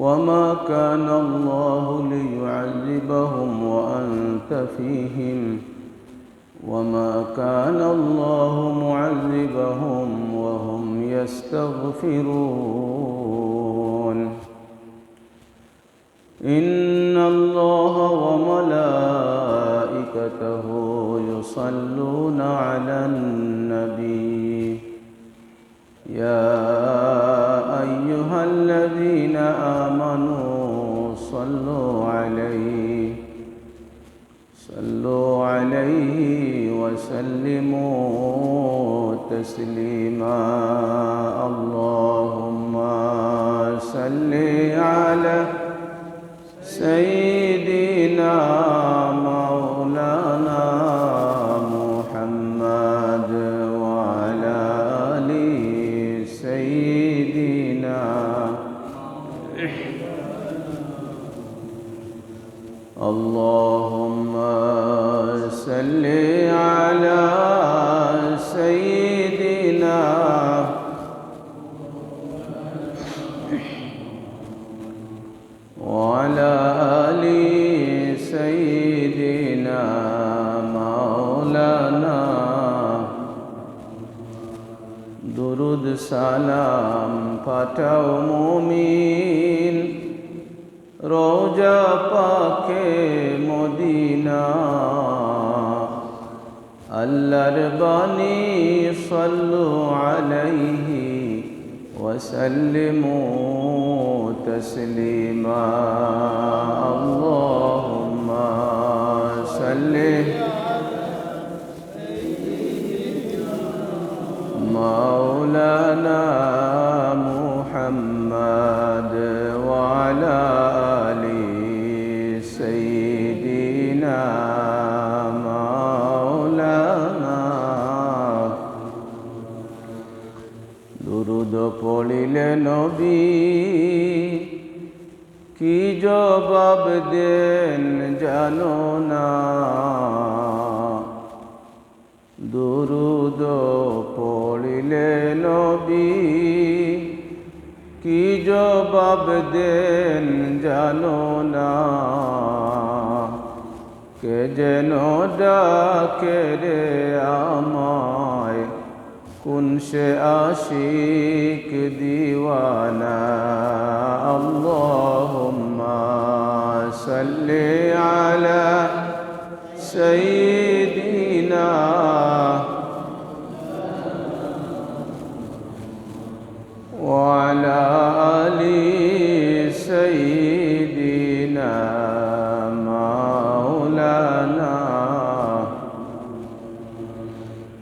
وما كان الله ليعذبهم وأنت فيهم وما كان الله معذبهم وهم يستغفرون. إن الله وملائكته يصلون على النبي. يا الذين آمنوا صلوا عليه صلوا عليه وسلموا تسليما. اللهم صل على سيدنا اللهم صل على سيدنا وعلى آل سيدنا مولانا দুরুদ সালাম পাঠাও মুমিন روجا پاک مدینہ اللہ ربانی صلو علیہ وسلمو تسلیما اللہم صلی مولانا পড়িলে নবী, কি জবাব দেন জানো না? দুরুদ পড়িলে নবী, কি জবাব দেন জানো না? কে যেন ডাকে রে আমায় কুন সে আশিক দিওয়ানা আল্লাহুম্মা সাল্লি আলা সাইয়্যিদিনা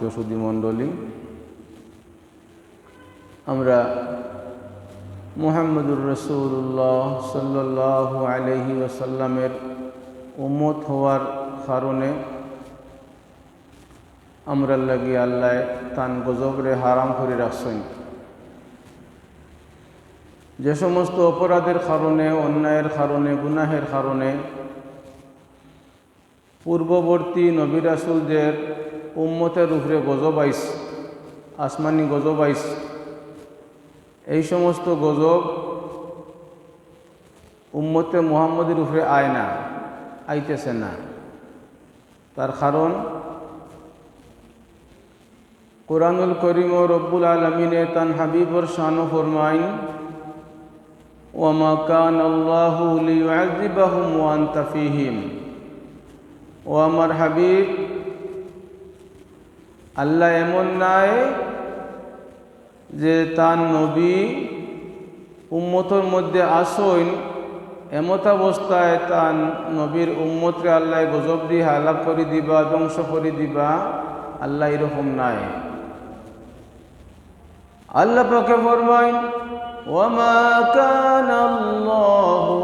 সম্মানিত মণ্ডলী আমরা মুহাম্মদুর রসুল্লাহ সাল্লাহ আলহি ওসাল্লামের উম্মত হওয়ার কারণে আমরা লাগি আল্লাহ তান গজবরে হারাম করে রাখছেন। যে সমস্ত অপরাধের কারণে, অন্যায়ের কারণে, গুনাহের কারণে পূর্ববর্তী নবিরাসুলদের উম্মতের উপরে গজব আইস আসমানি গজব আইস এই সমস্ত গজব উম্মতে মুহাম্মদের উপরে আয় না, আইতেছে না। তার কারণ, কোরআনুল করিম ও রব্বুল আলমিনে তান হাবিবর শানু ফরমাইন, ওয়ামা কান আল্লাহু লিউআযিবাহুম ওয়া আনতা ফীহিম। ও আমার হাবিব আল্লাহ এমন নাই যে তার নবী উম্মতর মধ্যে আসইন এমতাবস্থায় তার নবীর উম্মতরে আল্লাহ গজব দিয়ে হালাপ করে দিবা, ধ্বংস করে দিবা, আল্লাহ এরকম নাই। আল্লাহ পাকে ফরমাইন, ওয়ামা কান আল্লাহু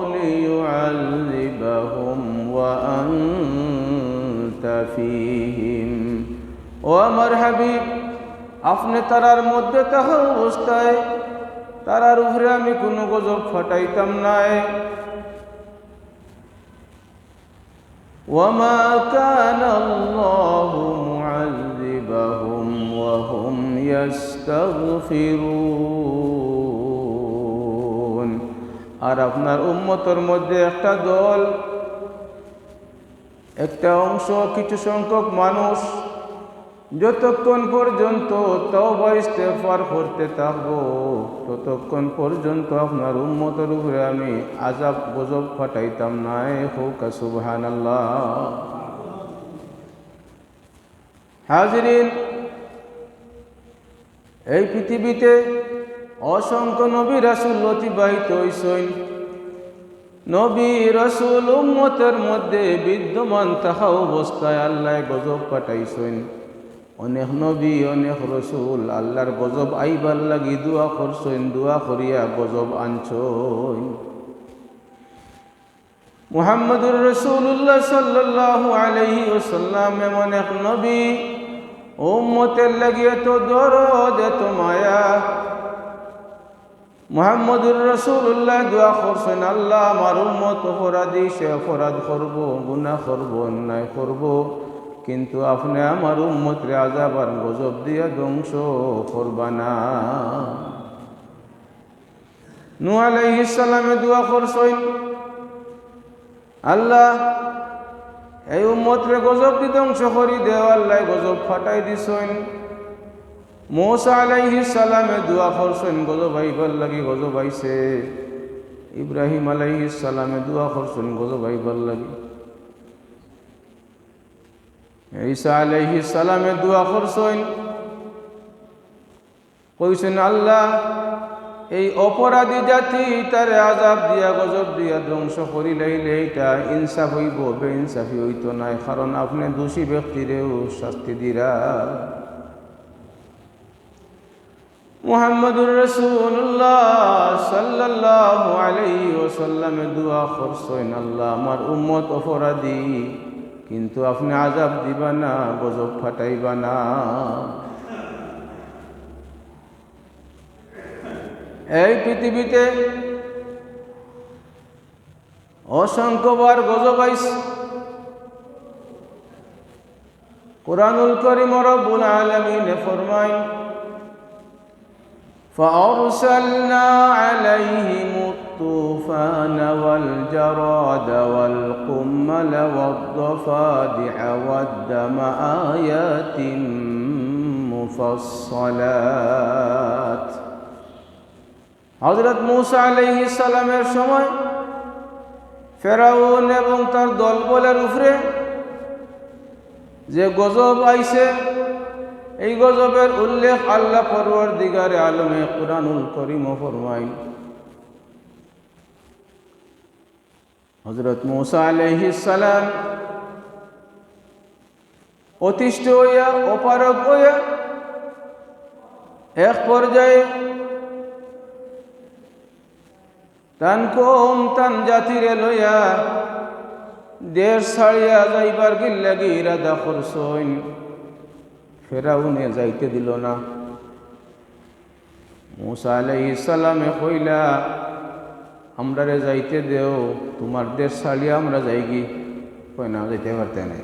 ওয়া আনতা ও আমার হাবিব আপনি তারার মধ্যে তাহা অবস্থায় তারার উপরে আমি কোনো গজব ফাটাইতাম নাই وما كان الله معذبهم وهم يستغفرون আর আপনার উম্মতর মধ্যে একটা দল একটা অংশ কিছু সংখ্যক মানুষ যতক্ষণ পর্যন্ত তওবা ইস্তেগফার করতে থাকব, ততক্ষণ পর্যন্ত আপনার উম্মতের উপরে আমি আজাব গজব ফাটাইতাম নাই হোক, সুবহানাল্লাহ। হাজরিন, এই পৃথিবীতে অসংখ্য নবী রাসুল অতিবাহিত হইসইন নবী রসুল উম্মতের মধ্যে বিদ্যমান তাহা অবস্থায় আল্লাহ গজব পাঠাইছেন অনেক নবী অনেক রসুল, আল্লাহর গজব আইবার লাগি দোয়া করছেন, দোয়া করিয়া গজব আনছইন মুহাম্মদুর রসুল্লাহ সাল্লাহ আলহি ওসাল্লাম এমন এক নবী, উম্মতের লাগিয়ে তো দরদ, এত মায়া। মোহাম্মদুর রসুল্লাহ দোয়া করছেন, আল্লাহ আমার উম্মত অপরাধী, সে অপরাধ করব গুণা করব, অন্যায় করব। কিন্তু আপনি আমার উম্মতরে আজাব আর গজব দিয়া ধ্বংস করবা না নু আলাইসালামে দোয়া করছেন, আল্লাহ, এই উম্মতরে গজব দি ধ্বংস করি দেও, আল্লাহ গজব ফাটাই দিছেন। মৌসা আলাইহি সালামে দোয়া করছেন, গজব আইবার লাগি গজব আইছে। ইব্রাহিম আলাইহি সালামে দোয়া করছেন, গজব আইবার লাগি। ঈসা আলাইহি সালামে দোয়া করছেন। কইছেন, আল্লাহ, এই অপরাধী জাতি তার আজাব দিয়া গজব দিয়া ধ্বংস করি লাইলে এটা ইনসাফ হইব বে ইনসাফি হইতো নাই, কারণ আপনি দোষী ব্যক্তিরেও শাস্তি দিরা। মুহাম্মদুর রসুল্লাহ সাল্লাহ আলাই ওসাল্লামে দোয়া করছেন, আল্লাহ, আমার উম্মত অপরাধী কিন্তু আপনি আজাব দিবা না গজব ফাটাইবা না এই পৃথিবীতে অসংখ্যবার গজব আইস কোরআনুল করিম রব্বুল আলামিন ফরমায় فأرسلنا عليهم الطوفان والجراد والقمل والضفادع والدم آيات مفصلات হজরত মুসা আলহি সালামের সময় ফেরাউন এবং তার দলবলের উপরে যে গজব আইছে এই গজবের উল্লেখ আল্লাহ পরওয়ার দিগারে আলমে কোরআনুল করিম ফরমাই হজরত মৌসা সালাম অতিষ্ঠ হইয়া অপারক হইয়া এক পর্যায়ে তান কম তান জাতিরে লইয়া দেশ ছাড়িয়া যাইবার গিল্লাগি ইরাদা করছইন ফেরাউনে যাইতে দিল না। মুসা আলাইহিস সালামে কইলা আমরা রে যাইতে দেও, তোমার দেশ ছাড়িয়ে আমরা যাইগি কই না, যাইতে পারতে নাই।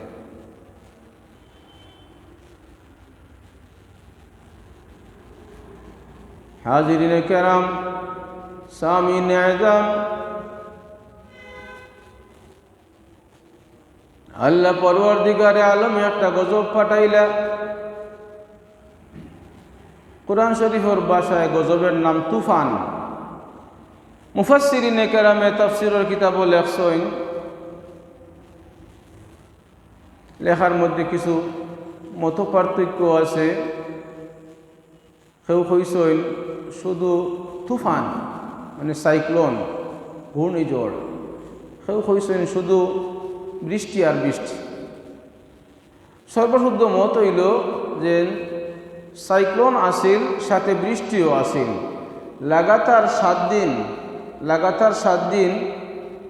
হাজিরিনে কেরাম সামিন আজম আল্লাহ পরবর্তীকারে আলমে একটা গজব পাঠাইলা কোরআন শরীফের বাসায় গজবের নাম তুফান। মুফাসিরিনে কেরামে তফসিরের কিতাব লেখছইন লেখার মধ্যে কিছু মত পার্থক্য আছে কেউ কইসইন শুধু তুফান মানে সাইক্লোন, ঘূর্ণিঝড়। কেউ কইসইন শুধু বৃষ্টি আর বৃষ্টি। সর্বশুদ্ধ মত হইল যে, সাইক্লোন আসিল, সাথে বৃষ্টিও আসিল। লাগাতার সাত দিন লাগাতার সাত দিন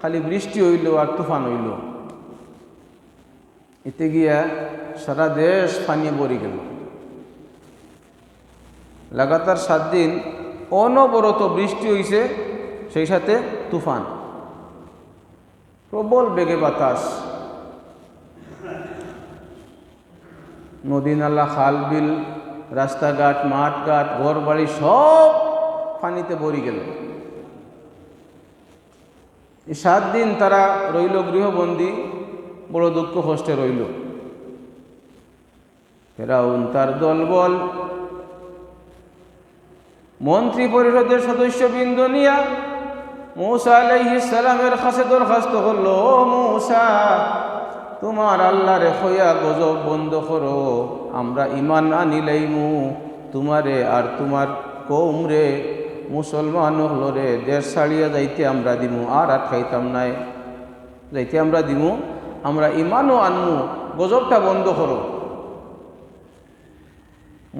খালি বৃষ্টি হইল আর তুফান হইল। এতে গিয়া সারা দেশ পানিয়ে পড়ে গেল। লাগাতার সাত দিন অনবরত বৃষ্টি হইছে, সেই সাথে তুফান। প্রবল বেগে বাতাস। নদী নালা, খাল, বিল, রাস্তাঘাট, মাঠঘাট ঘর বাড়ি সব পানিতে ভরি গেল। সাত দিন তারা রইল গৃহবন্দী, বড় দুঃখ কষ্টে রইল। ফেরাউন তার দলবল। মন্ত্রী পরিষদের সদস্যবৃন্দ নিয়া মৌসা সালামের কাছে দরখাস্ত করল, ও মৌসা, তোমার আল্লাহরে হইয়া গজব বন্ধ করো, আমরা ইমান আনিলাইমু, তোমারে আর তোমার কৌমরে মুসলমান হলরে দেশ ছাড়িয়া যাইতে আমরা দিমু, আর আর খাইতাম নাই। যাইতে আমরা দিমু, আমরা ইমানও আনমু, গজবটা বন্ধ করো।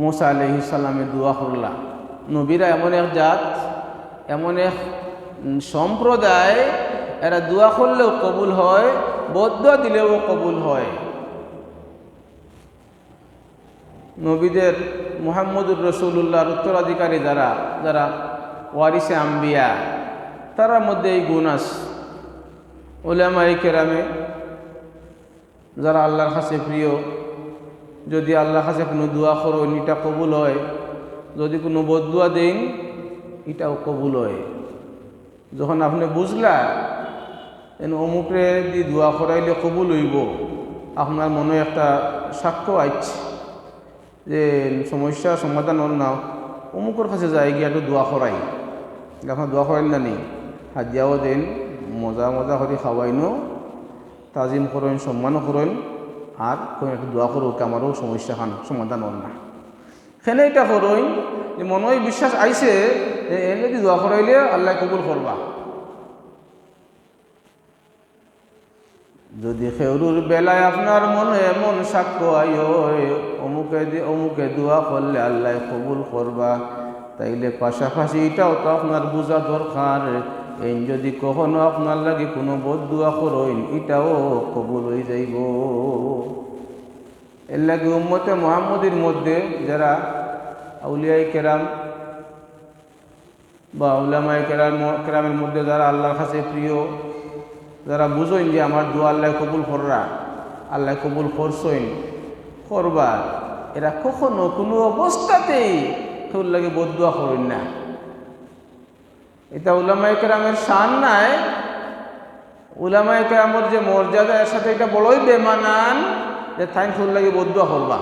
মোসা আলহি সাল্লামে দোয়া করলা, নবীরা এমন এক জাত, এমন এক সম্প্রদায়, এরা দোয়া করলেও কবুল হয় বদ্ধ দিলেও কবুল হয়। নবীদের মোহাম্মদুর রসুল্লাহর উত্তরাধিকারী যারা যারা ওয়ারিসে আম্বিয়া, তার মধ্যে এই গুণ আস ওলামাই কেরামে, যারা আল্লাহর কাছে প্রিয়, যদি আল্লাহর কাছে কোনো দোয়া করো, এটা কবুল হয়। যদি কোনো বদুয়া দেন, এটাও কবুল হয়। যখন আপনি বুঝলা, এন অমুকরে দি দোয়া করাইলে কবুল হইব, আপনার মনে একটা সাক্ষ্য আইছে যে, সমস্যা, সমাধান হল না অমুকের কাছে যাই গিয়ে একটু দোয়া করাই। আপনার দোয়া করাইল না নি? হাজিয়াও দেন, মজা মজা করে খাওয়াইনো, তাজিম করেন, সম্মানও করেন, আর কোন একটু দোয়া করুক, আমারও সমস্যা খান সমাধান হল না। সেনে এটা করইন যে মনে বিশ্বাস আইছে, যে এনে যদি দোয়া করাইলে আল্লাহ কবুল করবা। যদি খেউরুর বেলায় আপনার মনে এমন সাক্ষ্য আই অমুকে অমুকে দোয়া করলে আল্লাহ কবুল করবা। তাইলে পাশাপাশি এটাও তো আপনার বোঝা দরকার। এই যদি কখনো আপনার লাগে কোনো বোধ দোয়া করইন এটাও কবুল হয়ে যাইব। এর লাগে উম্মতে মোহাম্মদের মধ্যে যারা আউলিয়াই কেরাম বা উলামাই কেরাম, কেরামের মধ্যে যারা আল্লাহর কাছে প্রিয়, যারা বুঝইন যে আমার দোয়া আল্লাহ কবুল কররা, আল্লাহ কবুল করছইন করবা এরা কখনো কোনো অবস্থাতেই কেউ লাগে বদুয়া করেন না। এটা কেরামের শান নাই। কেরামের যে মর্যাদা, এর সাথে এটা বড়ই বেমানান যে থাইন ফুল লাগে বদুয়া করবা।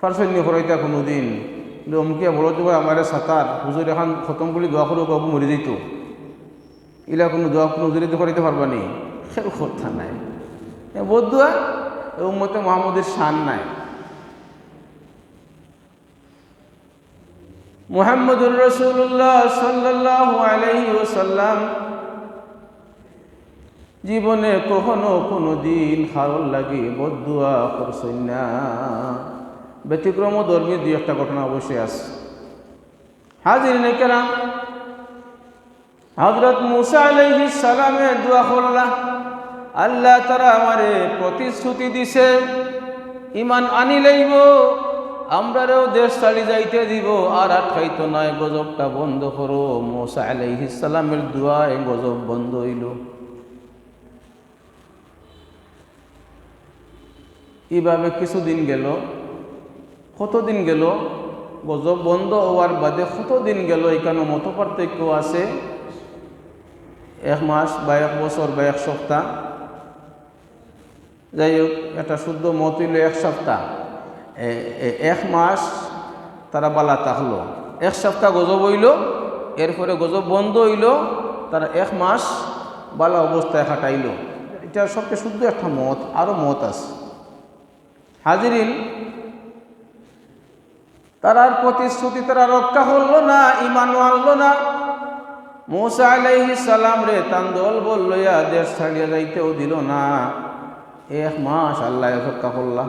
ফারসন্য করাইতা কোনো দিন কিন্তু অমুকে বড় তো আমার সাঁতার, হুজুর এখন খতম করে দোয়া করব বাবু মরে যেত ইলা কোনো দোয়া কোনো হুজুরিতে করাইতে পারবা নি? সে কথা নাই। বদুয়া এ উম্মতে মোহাম্মদের শান নাই। মোহাম্মদুর রসুল্লাহ সাল্লাহ আলহি ওসাল্লাম জীবনে কখনো কোনো দিন হারল লাগে বদুয়া করছেন না। ব্যতিক্রম ধর্মী দুই একটা ঘটনা অবশ্যই আছে। হাজির নেকেরাম হজরত মুসা আলাইহি সালামে দোয়া করলা, আল্লাহ তারা আমারে প্রতিশ্রুতি দিছে ইমান আনি লইব। আমরারেও দেশ ছাড়ি যাইতে দিব, আর খাইতো নয় গজবটা বন্ধ করো। মোসা আলাইহিসালামের দুয়ায় গজব বন্ধ হইল। এইভাবে কিছুদিন গেল, কতদিন গেল? গজব বন্ধ হওয়ার বাদে কতদিন গেল? এখানে মত পার্থক্য আছে। এক মাস বা এক বছর বা এক সপ্তাহ। যাই হোক একটা শুদ্ধ মত হইল এক সপ্তাহ। এক মাস তারা বালা থাকল এক সপ্তাহ গজব হইল, এরপরে গজব বন্ধ হইল, তারা এক মাস বালা অবস্থায় কাটাইল এটা সবচেয়ে শুদ্ধ একটা মত আরও মত আছে। হাজিরিন তারার প্রতিশ্রুতি তারা রক্ষা করল না ইমানও আনলো না। মৌসা আলাইহি সালাম রে তান্দল বলল দেশ ছাড়িয়ে যাইতেও দিল না। এক মাস আল্লাহ অপেক্ষা করলা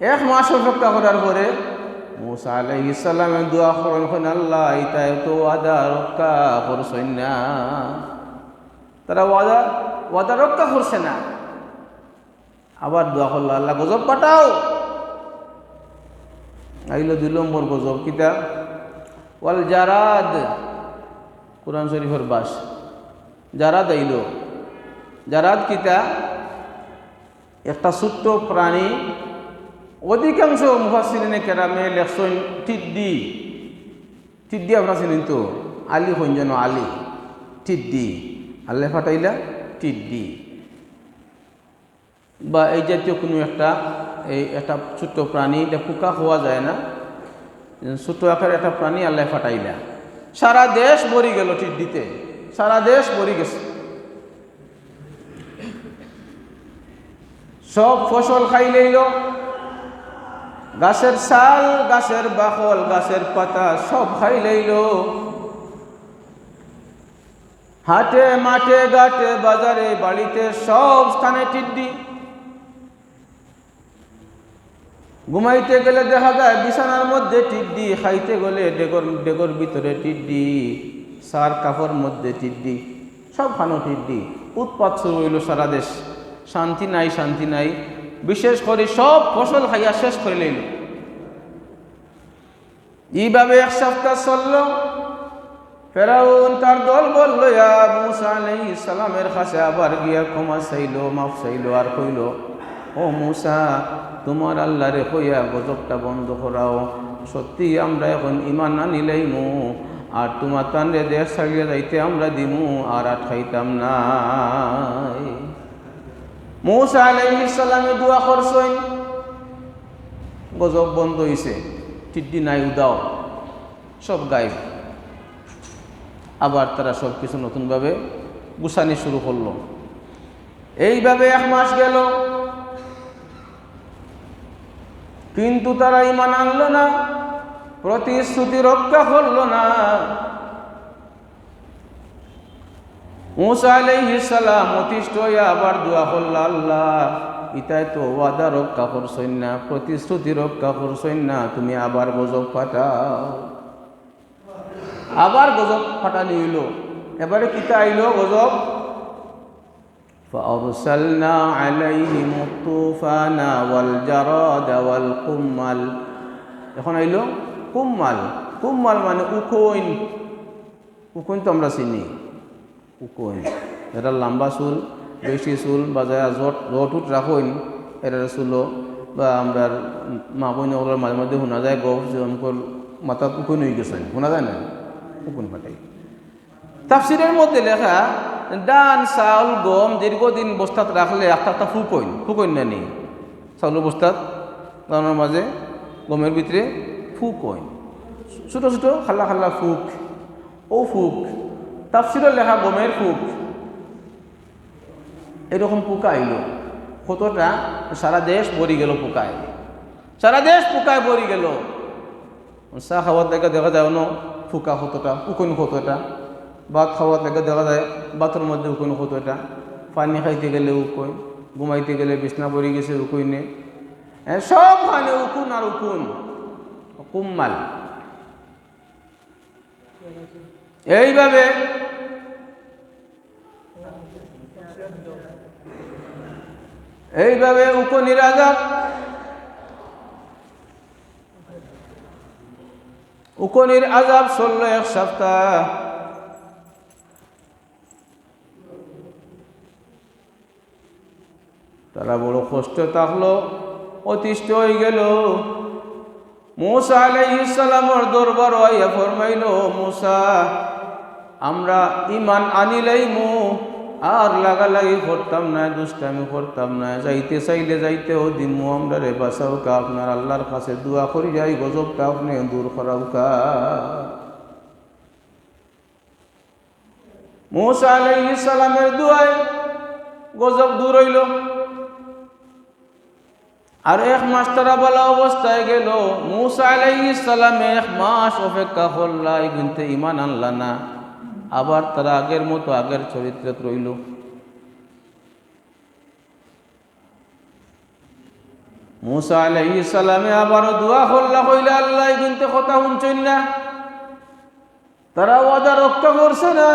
এক মাস অপেক্ষা করার পরে মৌসা আলাইহি সালামে দোয়া করেন করেন আল্লাহ ইতায় তো ওয়াদা রক্ষা করছেন না। তারা ওয়াদা ওয়াদা রক্ষা করছে না। আবার দোয়া করল, আল্লাহ, গজব পাঠাও। আইলো দুই নম্বর গজব কিতা ওয়াল জারাদ, কোরআন শরীফের বাস। জারাদ আইল। জারাদ কিতা একটা ছোট্ট প্রাণী অধিকাংশ মুফাসিরিনে কেরামে লেখছেন টিড্ডি টিড্ডি আপনার চিনেন তো? আলি সঞ্জন আলি। টিড্ডি আল্লে ফাটাইলা টিড্ডি বা এই জাতীয় কোনো একটা, এই একটা ছোট্ট প্রাণী, এটা পোকা হওয়া যায় না। ছোট্ট আকার একটা প্রাণী আল্লাহ ফাটাইলা। সারা দেশ মরি গেল টিড্ডিতে সারা দেশ মরি গেছে। সব ফসল খাই লইল গাছের ছাল গাছের বাকল গাছের পাতা সব খাই লইল। হাটে, মাঠে, ঘাটে, বাজারে, বাড়িতে সব স্থানে টিড্ডি। ঘুমাইতে গেলে দেখা যায় বিছানার মধ্যে টিড্ডি, খাইতে গেলে ডেগর ডেগর ভিতরে টিড্ডি, সার কাপড় মধ্যে টিড্ডি সব খানো টিড্ডি। উৎপাত শুরু হইল সারা দেশ। শান্তি নাই শান্তি নাই। বিশেষ করে সব ফসল খাইয়া শেষ করে লইল। এইভাবে এক সপ্তাহ চলল। ফেরাউন তার দল বলল, ইয়া মুসা আলাইহিস সালামের কাছে আবার গিয়া ক্ষমা চাইলো, মাফ চাইলো, আর কইল, ও মুসা, তোমার আল্লাহরে কইয়া গজবটা বন্ধ করাও। সত্যি আমরা এখন ইমান আনিলেই মু আর তোমার তানরে দেশ ছাড়িয়ে যাইতে আমরা দিমু, আর খাইতাম না মুসা আলাইহিস সালামে দোয়া করছেন। গজব বন্ধ হইছে। টিড্ডি নাই, উদাও। সব গায়েব। আবার তারা সব কিছু নতুনভাবে গুছানি শুরু করল। এইভাবে এক মাস গেল। কিন্তু তারা ইমান আনলো না, প্রতিশ্রুতি রক্ষা করল না। মুসা আলাইহিস সালাম অতিষ্ঠ হইয়া আবার দোয়া করল আল্লাহ ইতাই তো ওয়াদা রক্ষা করছই না প্রতিশ্রুতি রক্ষা করছই না তুমি আবার গজব পাঠাও আবার গজব ফাটানি হইল এবারে কিতা আইল গজব فأرسلنا عليهم الطوفان والجراد والقمل এখন আইল কুম্মাল কুম্মাল মানে উকইন উকইন তো আমরা চিনি উকইন এটা লম্বা চুল বেশি চুল বা যারা জট জটুট রাখইন এটা চুল। বা আমরা মা বইনগুলোর মাঝে মধ্যে শোনা যায় গপ যে অমুকর মাথা উকুন হয়ে গেছে। শোনা যায় না উকুন ফাটাই তাফসিরের মধ্যে লেখা ডান চাউল, গম দীর্ঘদিন বস্তাত রাখলে একটা একটা ফুকইন ফুকইন না নি? চাউলের বস্তাত গানের মাঝে গমের ভিতরে ফুকইন ছোটো ছোটো খাল্লা খাল্লা ফুক। ও ফুক। তাফসিরের লেখা গমের ফুক এরকম পোকা আইল কতটা? সারা দেশ ভরি গেল পোকায়। সারা দেশ পোকায় ভরি গেল। চা খাওয়ার দেখা দেখা যায় ন ফুকা কতটা, উকুন কতটা। ভাত খাওয়ার দেখা দেখা যায় ভাতের মধ্যে উকুন কতটা। পানি খাইতে গেলে উকুন, ঘুমাইতে গেলে বিছনা পড়ে গেছে উকুইনে হ্যাঁ সব খানে উকুন আর উকুন। কুম্মাল। এইভাবে এইভাবে উপনিরাজক উকনির আজাব চলল এক সপ্তাহ। তারা বড় কষ্ট থাকল, অতিষ্ঠ হয়ে গেল। মূসা আলাইসালামর দরবার হইয়া ফরমাইল, মূসা, আমরা ইমান আনিলেই মু আর লাগালাগি করতাম না, দুষ্টামি করতাম না। যাইতে চাইলে যাইতে ও দিমু আমরা রে বাসাও কা, আপনার আল্লাহর কাছে দোয়া করি, যাই গজবটা আপনি দূর করাও কা। মুসা আলাইহিস সালামের দোয়ায় গজব দূর হইল। আর এক মাস তারা বলা অবস্থায় গেল, মুসা আলাইহিস সালাম এক মাস অপেক্ষা করলাই কিন্তু ইমান আনলা না। আবার তারা আগের মতো আগের চরিত্রে রইল। মুসা আলাইহিস সালামে আবারও দোয়া করলা, কইলে, আল্লাহ কিন্তু কথা শুনছেন না। তারা ওয়াদা রক্ষা করছে না।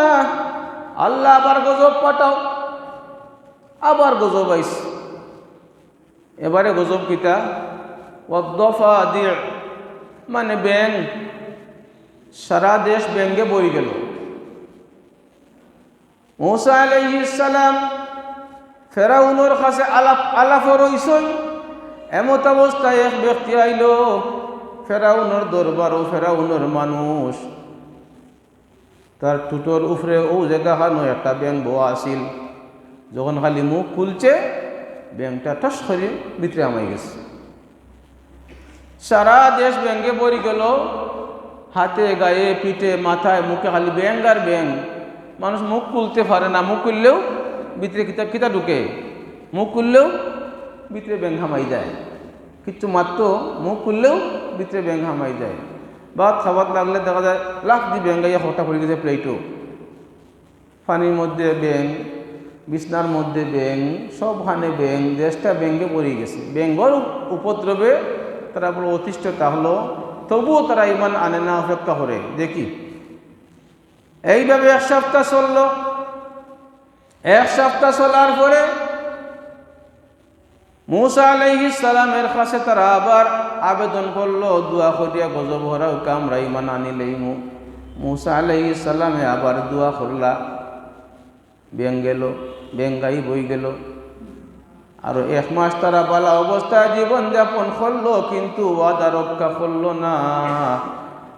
আল্লাহ, আবার গজব পাঠাও। আবার গজব আইস এবারে গজব কিতা ওয়াদ্দফা দিয়ে মানে ব্যাং সারা দেশ ব্যাঙ্গে বই গেল। মৌসা আলাইসালাম ফেরাউনোর কাছে আলাপ আলাফর হইসই এমত অবস্থায় এক ব্যক্তি আইল, ফেরাউনোর দরবার ও ফেরাউনোর মানুষ। তার টুটোর উফরে ও জায়গাখানো একটা ব্যাং বোয়া আসিল যখন খালি মুখ খুলছে ব্যাংকটা টস করে ভিতরে আমায় গেছে। সারা দেশ ব্যাঙ্গে পড়ে গেল। হাতে, গায়ে, পিঠে, মাথায়, মুখে খালি ব্যাং আর ব্যাং মানুষ মুখ খুলতে পারে না, মুখ খুললেও ভিতরে কিতাব কিতা ঢুকে। মুখ খুললেও ভিতরে ব্যাং হামাই যায়। কিচ্ছু মাত্র মুখ খুললেও ভিতরে ব্যাং হামাই যায়। ভাত খাবার লাগলে দেখা যায় লাখ দি ব্যাং গাইয়া হটা পড়ে গেছে প্লেটও। পানির মধ্যে ব্যাং বিছনার মধ্যে ব্যাং সবখানে ব্যাং দেশটা ব্যাঙ্গে পড়ে গেছে। ব্যাঙ্গর উপদ্রবে তারা বড় অতিষ্ঠ তাহলো তবুও তারা ইমান আনে না, অপেক্ষা করে। দেখি। এইভাবে এক সপ্তাহ চলল। এক সপ্তাহ চলার পরে মুসা আলাইহি সালামের কাছে তারা আবার আবেদন করল, দোয়া করিয়া গজব হরাও কামরা ইমান আনিলেই মু। মুসা আলাইহি সালামে আবার দোয়া করলা। ব্যাং গেল ব্যাঙ্গাই বই গেল। আর এক মাস তারা বালা অবস্থায় জীবন যাপন করল, কিন্তু ওয়াদা রক্ষা করল না।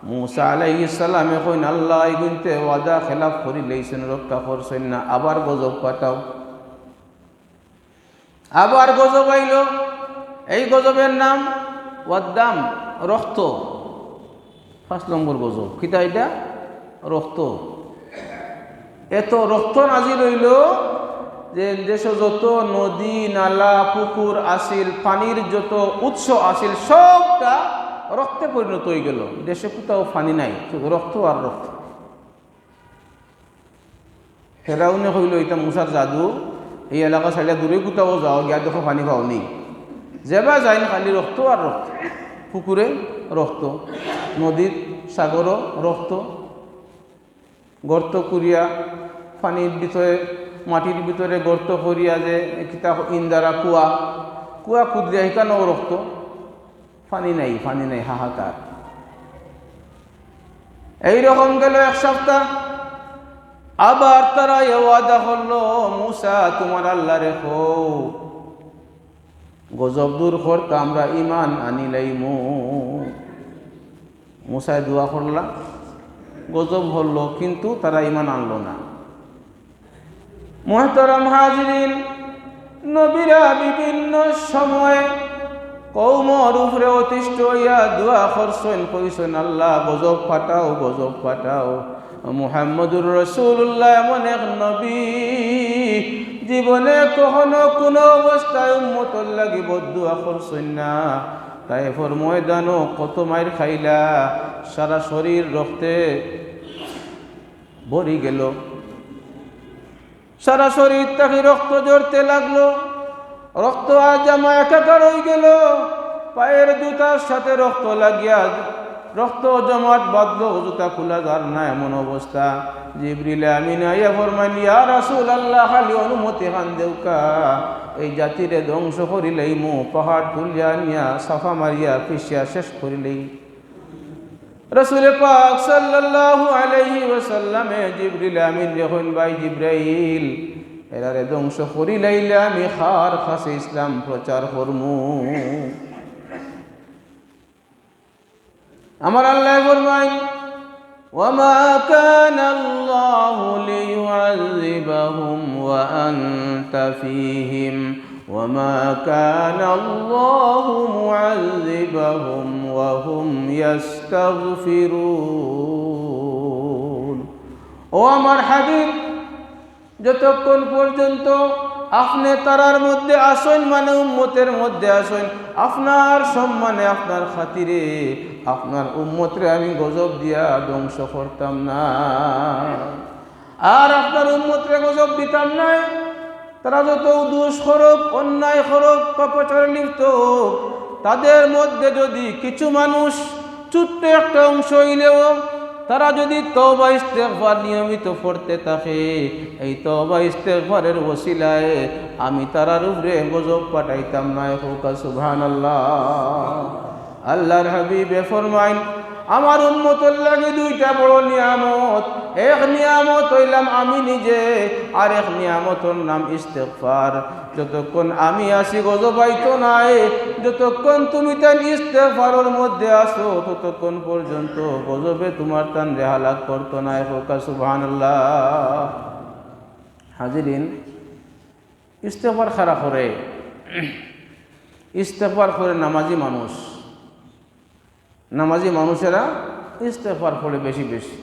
মুসা আলাইহিস সালামে কইন, আল্লাহ গুনতে ওয়াদা খেলাফ করি, লইছেন, রক্ষা করছেন না, আবার গজব পাঠাও। আবার গজব আইল। এই গজবের নাম ওয়াদ্দাম, রক্ত। ফার্স্ট নম্বর গজব। কিতা এটা? রক্ত। এত রক্ত নাজি রইল যে দেশে যত নদী, নালা, পুকুর আসিল, পানির যত উৎস আসিল, সবটা রক্তে পরিণত হয়ে গেল। দেশে কোথাও পানি নাই রক্ত আর রক্ত। ফেরাউনে হইল এটা মুসার জাদু। এই এলাকা সাইডে দূরে কোথাও যাও, গিয়া দেখো পানি পাওনি যেবা যায় না খালি রক্ত আর রক্ত। পুকুরে রক্ত, নদীর সাগরও রক্ত। গর্ত করিয়া পানির ভিতরে, মাটির ভিতরে গর্ত করিয়া যে কিতা ইন্দারা কুয়া কুয়া কুদিয়া শিকানো রক্ত। পানি নাই পানি নাই হাহাকার এইরকম গেল এক সপ্তাহ। আবার তারা ওয়াদা করল, মুসা, তোমার আল্লাহ রেখো। গজব দূর করতে আমরা ইমান আনিলাই মু। মুসায় দোয়া করলা, গজব হলো, কিন্তু তারা ইমান আনলো না। মোহতরম হাজরিন, নবীরা বিভিন্ন সময়ে কৌমর উপরে অতিষ্ঠ হইয়া দোয়া করছেন কইছেন আল্লাহ গজব পাঠাও গজব পাঠাও মুহাম্মদুর রসুল্লাহ এমন এক নবী। জীবনে কখনো কোনো অবস্থায় উন্মতর লাগি বদুয়া করছেন না। তাই ফর ময়দানও কত মাইর খাইলা। সারা শরীর রক্তে ভরি গেল। সারা শরীর তাকে রক্ত জড়তে লাগল। রক্ত আর জামা একাকার হয়ে গেল। পায়ের জুতার সাথে রক্ত লাগিয়া রক্ত জমাট বাঁধলো, জুতা খোলা যার না এমন অবস্থা। জিবরিলে আমি নাইয়া ফরমাইলি আর রাসুল আল্লাহ খালি অনুমতি খান দেউকা। এই জাতিরে ধ্বংস করিলেই মু পাহাড় তুলিয়া নিয়া সাফা মারিয়া পিসিয়া শেষ করিলেই। রসুল পাক সাল্লাল্লাহু আলাইহি ওয়াসাল্লামে জিবরিল আমিন যখন ভাই জিব্রাইল এরারে ধ্বংস করি লাইলে আমি খার খাসে ইসলাম প্রচার করমু আমার আল্লাহ ফরমাই وما كان الله ليعذبهم وأنت فيهم وما كان الله معذبهم وهم يستغفرون ও আমার হাবিব যতক্ষণ পর্যন্ত আপনি তারার মধ্যে আসেন মানে উম্মতের মধ্যে আসেন, আপনার সম্মানে, আপনার খাতিরে, আপনার উম্মতরে আমি গজব দিয়া ধ্বংস করতাম না। আর আপনার উম্মতরে গজব দিতাম না। তারা যত দোষ খরব অন্যায় খরব পাপাচারে লিপ্ত তাদের মধ্যে যদি কিছু মানুষ ছোট্ট একটা অংশ হইলেও তারা যদি তবা ইস্তেকবার নিয়মিত পড়তে থাকে, এই তবা ইস্তেকবারের ওসিলায় আমি তারার উপরে গজব পাঠাইতাম না হোকা সুবহান আল্লাহ আল্লাহর হাবিবে ফরমাইন আমার উন্মতর লাগে দুইটা বড় নিয়ামত। এক নিয়ামত হইলাম আমি নিজে, আর এক নিয়ামতর নাম ইস্তেগফার। যতক্ষণ আমি আসি গজবাইতো নাই, যতক্ষণ তুমি তান ইস্তেগফারের মধ্যে আসো, ততক্ষণ পর্যন্ত গজবে তোমার তান রেহালাক করতো না হোকা সুবহানাল্লাহ। হাজিরিন, ইস্তেগফার খারাপ করে ইস্তেগফার করে নামাজি মানুষ। নামাজি মানুষেরা ইস্তেফার পড়ে বেশি বেশি।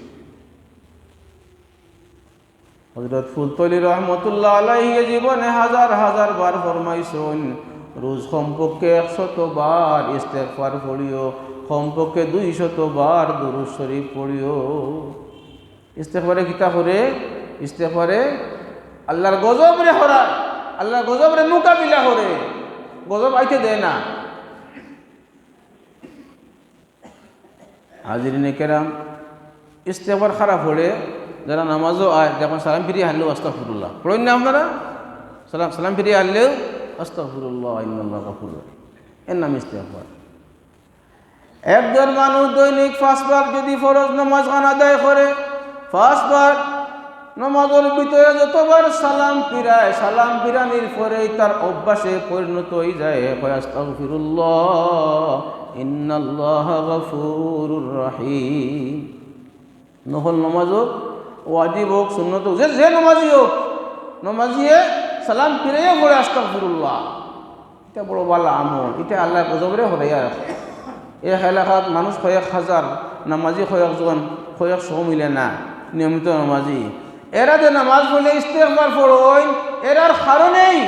হজরত ফুলতলি রহমতুল্লাহ আলাইহি জীবনে হাজার হাজার বার ফরমাইছেন, রোজ কমপক্ষে একশত বার ইস্তেফার পড়িও, কমপক্ষে দুইশত বার দরুদ শরীফ পড়িও। ইস্তেফারে কিতা করে? ইস্তেফারে আল্লাহর গজবরে হরা আল্লাহর গজবরে মোকাবিলা করে। গজব আইতে দেয় না। হাজিরিনে কেরাম, ইস্তেফার খারাপ হলে যারা নামাজও আয় যখন সালাম ফিরিয়ে হারলেও আস্তাফুরুল্লাহ পড়েন না আপনারা? সালাম সালাম ফিরিয়ে হারলেও আস্তাফুরুল্লাহ আল্লাহ কাপুর এর নাম ইস্তেফার। একজন মানুষ দৈনিক পাঁচবার যদি ফরজ নামাজ খান আদায় করে, পাঁচবার নমাজের ভিতরে যতবার সালাম ফিরায়, সালাম ফিরানির পরেই তার অভ্যাসে পরিণত হয়ে যায়। আস্তাগফিরুল্লাহ, ইন্নাল্লাহ গফুরুর রহিম। নহল নমাজ হোক, ওয়াজিব হোক, সুন্নত হোক, যে নমাজি হোক নমাজিয়ে সালাম ফিরাইয়া পড়ে, আস্তাগফিরুল্লাহ। এটা বড় বালা আমল, এটা আল্লাহ গজবরে হরাইয়া রাখে এই এলাকাত মানুষ কয়েক হাজার নামাজি কয়েকজন কয়েক সহ মিলে না, নিয়মিত নামাজি। এরা যে নামাজ পড়লে ইস্তেকবার পড়ইন, এরার কারণেই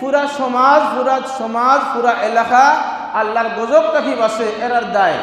পুরা সমাজ পুরা সমাজ, পুরা এলাকা আল্লাহর গজব কাঠি বাসে, এরার দায়।